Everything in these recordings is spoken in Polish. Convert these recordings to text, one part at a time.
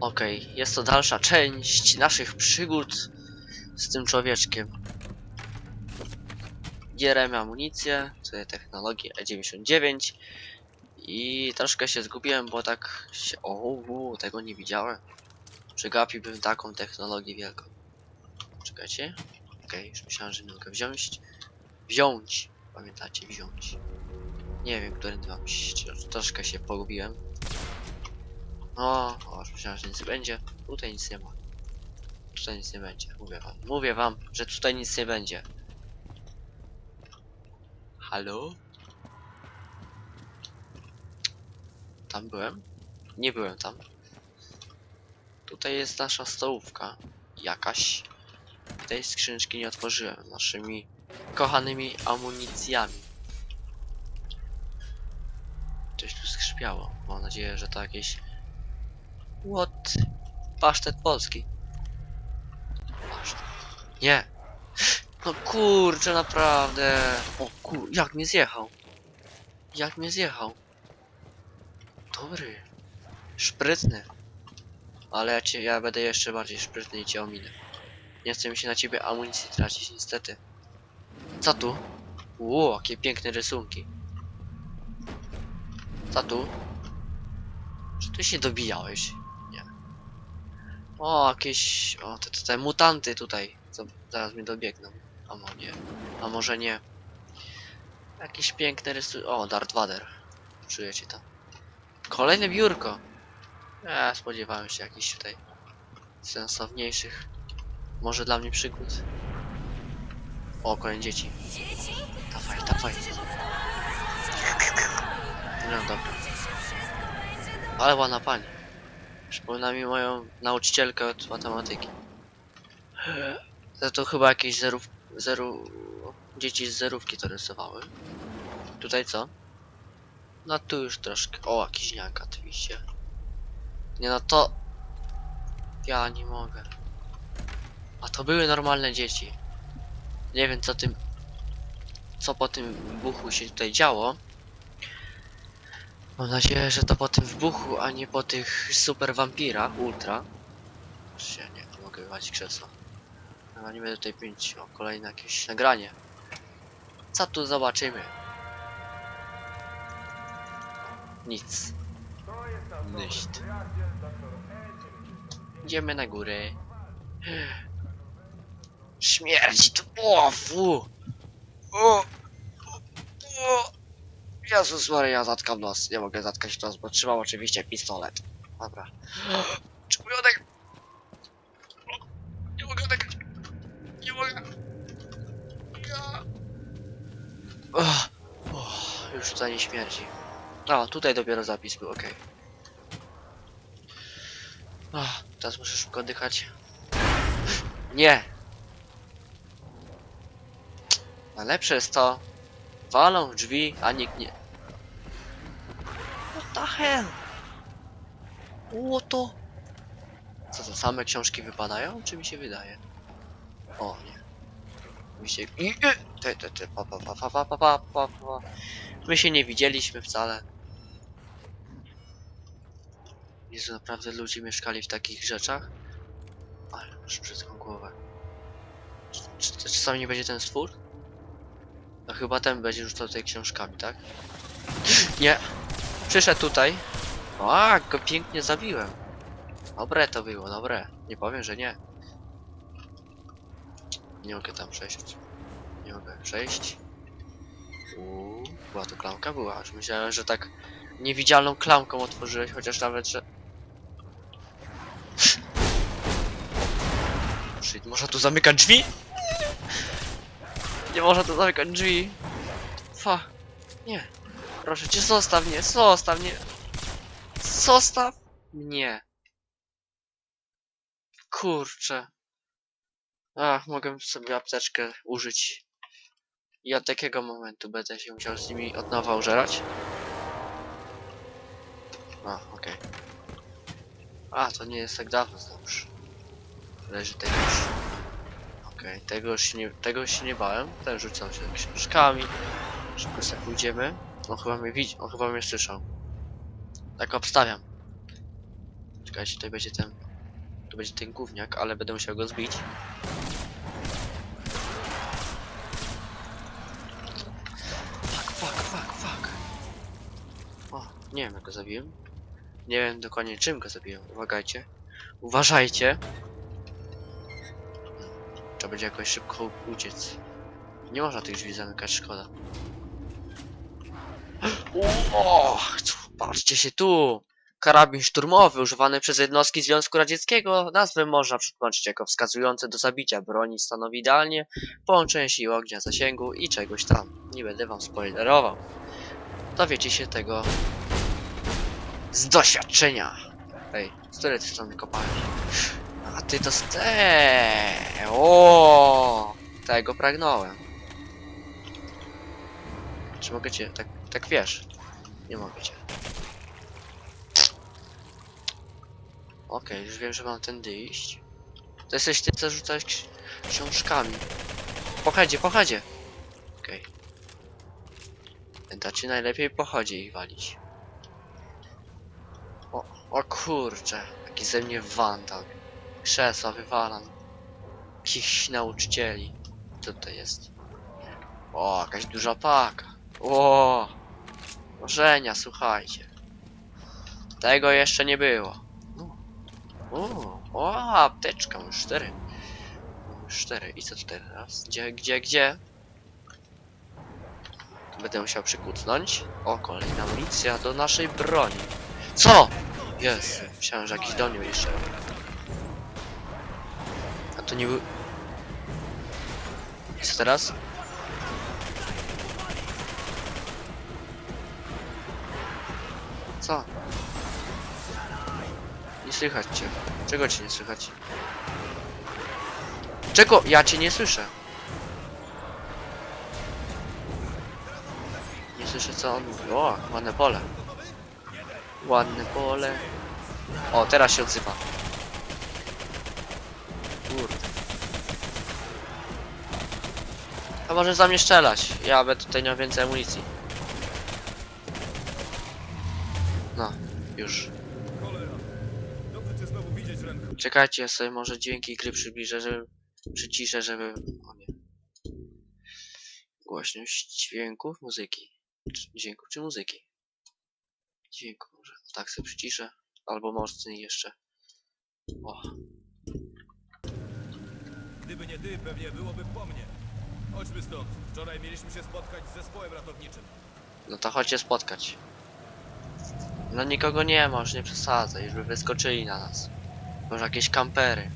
Okej, jest to dalsza część naszych przygód z tym człowieczkiem. Bieremy amunicję, tutaj technologię E99 i troszkę się zgubiłem, bo tak się... O, tego nie widziałem. Przegapiłbym taką technologię wielką. Czekajcie. Okej, już myślałem, że nie mogę wziąć. Wziąć. Pamiętacie, wziąć. Nie wiem, którym mam iść. Troszkę się pogubiłem. O, o, myślałem, że nic nie będzie. Tutaj nic nie ma. Tutaj nic nie będzie. Mówię wam. Mówię wam, że tutaj nic nie będzie. Halo? Tam byłem? Nie byłem tam. Tutaj jest nasza stołówka. Jakaś. Tej skrzyneczki nie otworzyłem. Naszymi kochanymi amunicjami. Coś tu skrzypiało. Mam nadzieję, że to jakieś... What? Pasztet polski. Pasztet. Nie. No kurczę, naprawdę. O kur... Jak mnie zjechał? Jak mnie zjechał? Dobry. Szprytny. Ale ja cię, ja będę jeszcze bardziej szprytny i cię ominę. Nie chcę mi się na ciebie amunicji tracić, niestety. Co tu? Ło, jakie piękne rysunki. Co tu? Czy ty się dobijałeś? O, jakieś... O, te, te, te mutanty tutaj. Co zaraz mnie dobiegną. A mo nie. A może nie. Jakieś piękne rysunki. O, Darth Vader. Czujecie to? Kolejne biurko. Ja spodziewałem się jakichś tutaj sensowniejszych. Może dla mnie przygód. O, kolejne dzieci. Dawaj, dawaj. No dobra. Ale ładna pani. Przypomina mi moją nauczycielkę od matematyki. To, to chyba jakieś zerów... Zeru... Dzieci z zerówki to rysowały. Tutaj co? No tu już troszkę... O, jakiś niak oczywiście. Nie no to... Ja nie mogę. A to były normalne dzieci. Nie wiem co tym... Co po tym wybuchu się tutaj działo. Mam nadzieję, że to po tym wybuchu, a nie po tych super wampirach, ultra. Się nie, mogę wywalić krzesła. No nie będę tutaj pięć o kolejne jakieś nagranie. Co tu zobaczymy? Nic. Nicht. Idziemy na górę. Śmierdzi tu. O, fu. O, o. Jezus Maria, zatkam nos. Nie mogę zatkać nos, bo trzymam oczywiście pistolet. Dobra. Czemu tak? Nie mogę tak. Nie mogę. Ja. Już tutaj nie śmierdzi. A, tutaj dopiero zapis był, okej. Okay. Teraz muszę szybko. Nie! Najlepsze jest to, walą drzwi, a nikt nie... The hell? Ło to? Co to, same książki wypadają, czy mi się wydaje? O, nie. Mi się... Te, te, te, pa, pa, pa, pa, pa, pa, pa, pa. My się nie widzieliśmy wcale. Jezu, naprawdę ludzie mieszkali w takich rzeczach? Ale masz brzydką głowę. Czy, czy, czy czasami nie będzie ten stwór? No chyba ten będzie rzucał tutaj książkami, tak? Nie! Przyszedł tutaj. Jak go pięknie zabiłem. Dobre to było, dobre. Nie powiem, że nie. Nie mogę tam przejść. Nie mogę przejść. Uuu, była to klamka? Była. Już myślałem, że tak niewidzialną klamką otworzyłeś, chociaż nawet, że... Shit, można tu zamykać drzwi? Nie można tu zamykać drzwi. Fa. Nie. Proszę cię, zostaw mnie, zostaw mnie. Zostaw mnie. Kurczę. Ach, mogę sobie apteczkę użyć. I od takiego momentu będę się musiał z nimi od nowa użerać. A, okej. A, to nie jest tak dawno znowuż. Leży. Okej, tego już się nie, tego już się nie bałem. Ten rzucał się książkami. Szybko sobie pójdziemy. On chyba mnie widzi, on chyba mnie słyszał. Tak obstawiam. Czekajcie, tutaj będzie ten... Tu będzie ten gówniak, ale będę musiał go zbić. Fuck, fuck, fuck, fuck. O, nie wiem jak go zabiłem. Nie wiem dokładnie czym go zabiłem. Uwagajcie. Uważajcie. Trzeba będzie jakoś szybko uciec. Nie można tych drzwi zamykać, szkoda. O, patrzcie się tu! Karabin szturmowy używany przez jednostki Związku Radzieckiego. Nazwę można przetłumaczyć jako wskazujące do zabicia broni. Stanowi idealnie połączenie sił ognia, zasięgu i czegoś tam. Nie będę wam spoilerował. Dowiecie się tego z doświadczenia. Ej, z której ty strony kopałeś? A ty to z. O, tego pragnąłem. Czy mogę cię, tak, tak wiesz? Nie mogę cię. Okej, już wiem, że mam tędy iść. To jesteś ty, co rzucałeś ksi- książkami. Pochodzie, pochodzie. Okej. Okay. najlepiej pochodzie ich walić. O, o kurcze, jaki ze mnie wandal. Krzesła wywalam. Jakichś nauczycieli. Co tutaj jest? O, jakaś duża paka. O, Marzenia, słuchajcie. Tego jeszcze nie było. O, o, apteczka, już cztery. Już cztery. I co tutaj teraz? Gdzie, gdzie, gdzie? Będę musiał przykucnąć. O, kolejna amunicja do naszej broni. Co? Jest. Myślałem, że jakiś doniu jeszcze. A to nie był... Co teraz? Co? Nie słychać cię. Czego cię nie słychać? Czego? Ja cię nie słyszę. Nie słyszę co on mówi. O, ładne pole. Ładne pole. O, teraz się odzywa. Kurde. A może za mnie strzelać? Ja będę tutaj miał więcej amunicji. Już. Cholera. Dobrze cię znowu widzieć, Renko. Czekajcie, ja sobie może dźwięki gry przybliżę, żeby... Przyciszę, żeby... O nie. Głośność dźwięków, muzyki. Dźwięków czy muzyki? Dźwięku może. Tak sobie przyciszę. Albo mocniej jeszcze. O, Gdyby nie ty, pewnie byłoby po mnie. Chodźmy stąd. Wczoraj mieliśmy się spotkać z zespołem ratowniczym. no to chodźcie spotkać. No nikogo nie ma, już nie przesadzaj, już by wyskoczyli na nas. Może jakieś kampery.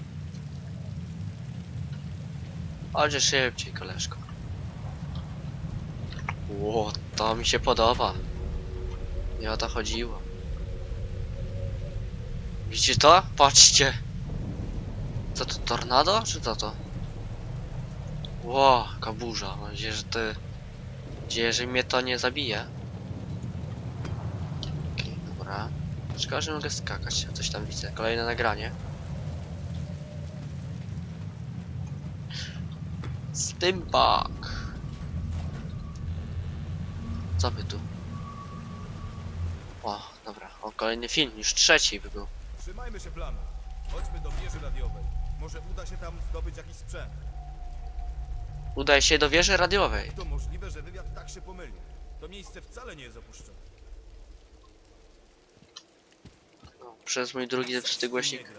Chodźcie szybciej, koleżko. Ło, to mi się podoba. Nie o to chodziło. Widzicie to? Patrzcie. Co to, tornado? Czy co to? Ło, kaburza. Mam nadzieję, że ty... Mam nadzieję, że mnie to nie zabije. Dobra. Szkoda, że mogę skakać. Coś tam widzę. Kolejne nagranie. Steampunk. Co by tu? O, dobra. O, kolejny film. Już trzeci by był. Trzymajmy się planu. Chodźmy do wieży radiowej. Może uda się tam zdobyć jakiś sprzęt. Udaj się do wieży radiowej. To możliwe, że wywiad tak się pomylił. To miejsce wcale nie jest opuszczone. O, przez mój drugi zepsuty głośnik.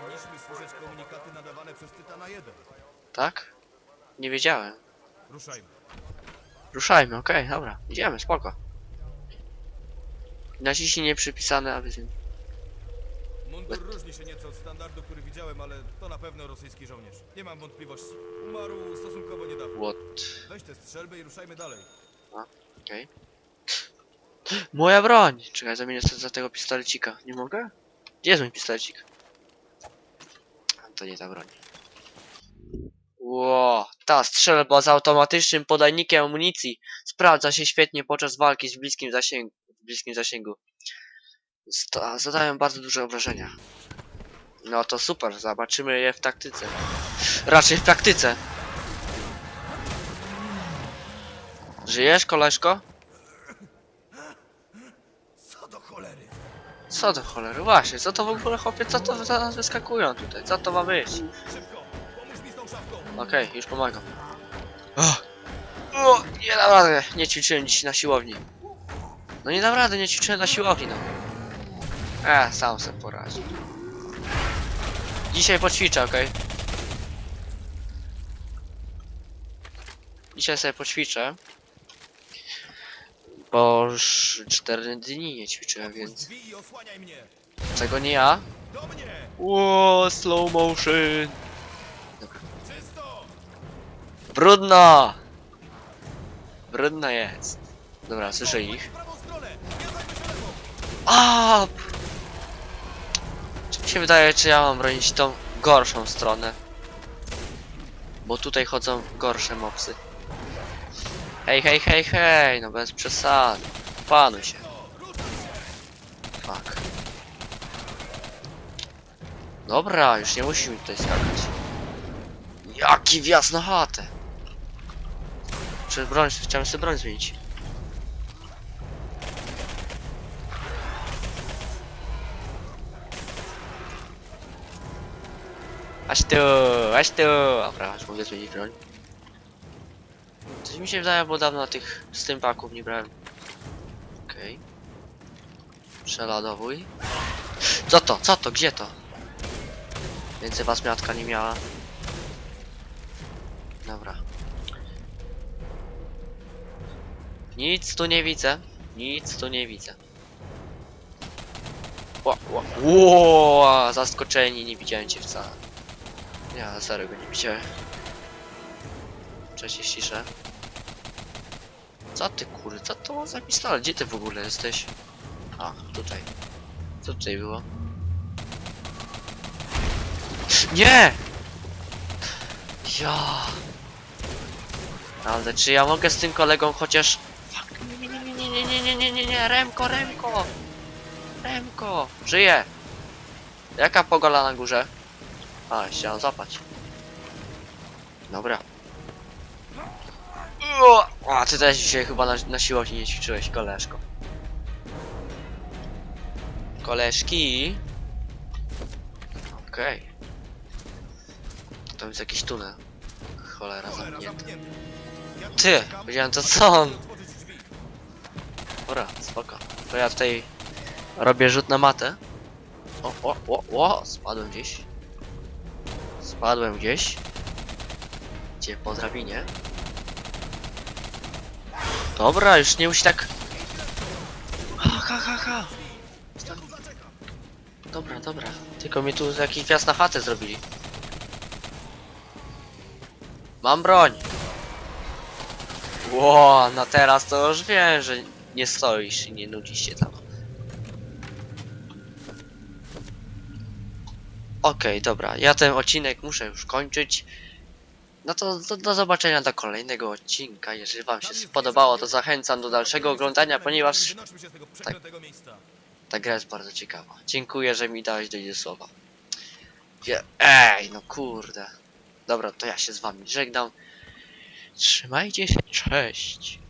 Powinniśmy słyszeć komunikaty nadawane przez Tytana 1. Tak? Nie wiedziałem. Ruszajmy. Ruszajmy, okej, dobra. Idziemy, spoko. Naciśnij przypisane, aby... Mundur różni się nieco od standardu, który widziałem, ale to na pewno rosyjski żołnierz. Nie mam wątpliwości. Umarł stosunkowo niedawno. What? Weź te strzelby i ruszajmy dalej. Okej. Moja broń! Czekaj, zamienię sobie za tego pistolecika. Nie mogę? Gdzie jest mój pistolecik? To nie ta broń. Ło, ta strzelba z automatycznym podajnikiem amunicji sprawdza się świetnie podczas walki z bliskim zasięgu. W bliskim zasięgu. Zadają bardzo duże obrażenia. No to super, zobaczymy je w taktyce. Raczej w praktyce. Żyjesz, koleżko? Co do cholery? Właśnie, co to w ogóle chłopie, co to za nas wyskakują tutaj, co to ma być? Okej, już pomagam. O, nie dam rady, nie ćwiczyłem dziś na siłowni. No nie dam rady, nie ćwiczyłem na siłowni, no. E, sam sobie poradzię. Dzisiaj poćwiczę, okej? Dzisiaj sobie poćwiczę. Bo już 4 dni nie ćwiczyłem, więc... drzwi i osłaniaj mnie! Czego nie ja? Do mnie! Ło, slow motion. Czysto! Brudno! Brudno jest. Dobra, słyszę ich. W prawą stronę! Ja zajmę się lewą! A! Czy mi się wydaje, czy ja mam bronić tą gorszą stronę? Bo tutaj chodzą gorsze mopsy. Hej, hej, hej, hej, no bez przesady. Panuj się. Fuck. Dobra, już nie musimy tutaj skakać. Jaki wjazd na chatę! Czy broń, chciałem sobie broń zmienić. Aś tu, aś tu. Dobra, już mogę zmienić broń. Coś mi się wydaje, bo dawno tych stympaków nie brałem. Okej. Przeladowuj. Co to? Co to? Gdzie to? Więcej was miatka nie miała. Dobra. Nic tu nie widzę. Nic tu nie widzę. Ła, zaskoczeni, nie widziałem cię wcale. Ja serio go nie widziałem. Cześć, jest ciszę. Co ty co to za pistolet? Gdzie ty w ogóle jesteś? A, tutaj. Co tutaj było? Nie! Ja. Ale czy ja mogę z tym kolegą chociaż... Fuck, nie, nie, nie, nie, nie, nie, nie, nie, nie, Remko, Remko! Remko! Żyje! Jaka pogola na górze? A, chciałem zapać. Dobra. A ty też dzisiaj chyba na, na siłowni nie ćwiczyłeś, koleżko. Koleżki. Okej. To jest jakiś tunel. Cholera zamknięty. Ty, czekam, powiedziałem to co on. Dobra, spoko. To ja tutaj robię rzut na matę. O, o, o, o, spadłem gdzieś. Spadłem gdzieś. Gdzie po drabinie. Dobra, już nie musi tak. Ha, ha, ha, ha. Dobra, dobra. Tylko mi tu jakiś wjazd na chatę zrobili. Mam broń. Ło, no teraz to już wiem, że nie stoisz i nie nudzisz się tam. Okej, dobra, ja ten odcinek muszę już kończyć. No to do, do zobaczenia do kolejnego odcinka. Jeżeli wam się spodobało, to zachęcam do dalszego oglądania, ponieważ miejsca. ta gra jest bardzo ciekawa. Dziękuję, że mi dałeś do słowa. Ej, no kurde. Dobra, to ja się z wami żegnam. Trzymajcie się, cześć.